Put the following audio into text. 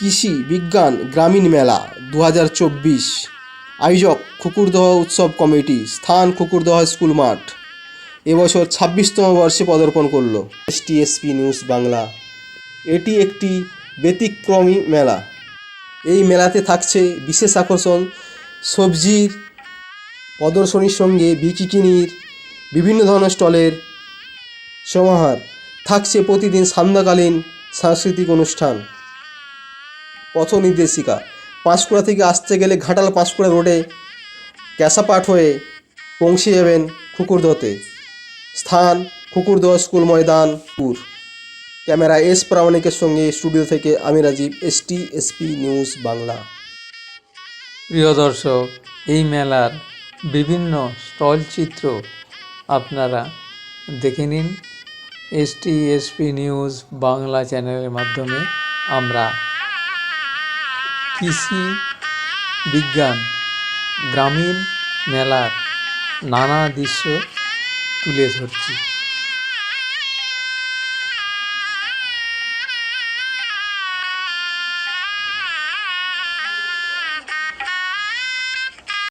কৃষি বিজ্ঞান গ্রামীণ মেলা দু হাজার চব্বিশ। আয়োজক কুকুরদহ উৎসব কমিটি, স্থান কুকুরদহ স্কুল মাঠ। এবছর ছাব্বিশতম বর্ষে পদার্পণ করল এসটিএসপি নিউজ বাংলা। এটি একটি ব্যতিক্রমী মেলা। এই মেলাতে থাকছে বিশেষ আকর্ষণ, সবজির প্রদর্শনীর সঙ্গে বিকিকিনির বিভিন্ন ধরনের স্টলের সমাহার। থাকছে প্রতিদিন সান্ধ্যকালীন সাংস্কৃতিক অনুষ্ঠান। পথ নির্দেশিকা পাঁশকুড়া থেকে আসতে গেলে ঘাটাল পাঁশকুড়া রোডে ক্যাসাপাট হয়ে পৌঁছে যাবেন কুকুরদতে স্থান কুকুরদহ স্কুল ময়দান পুর। ক্যামেরা এস প্রামাণিকের সঙ্গে স্টুডিও থেকে আমি Rajib, ST, SP news Bangla. প্রিয় দর্শক, এই মেলার বিভিন্ন স্টল চিত্র আপনারা দেখে নিন। S ST, SP news Bangla চ্যানেলের মাধ্যমে আমরা কৃষি বিজ্ঞান গ্রামীণ মেলার নানা দৃশ্য তুলে ধরছি।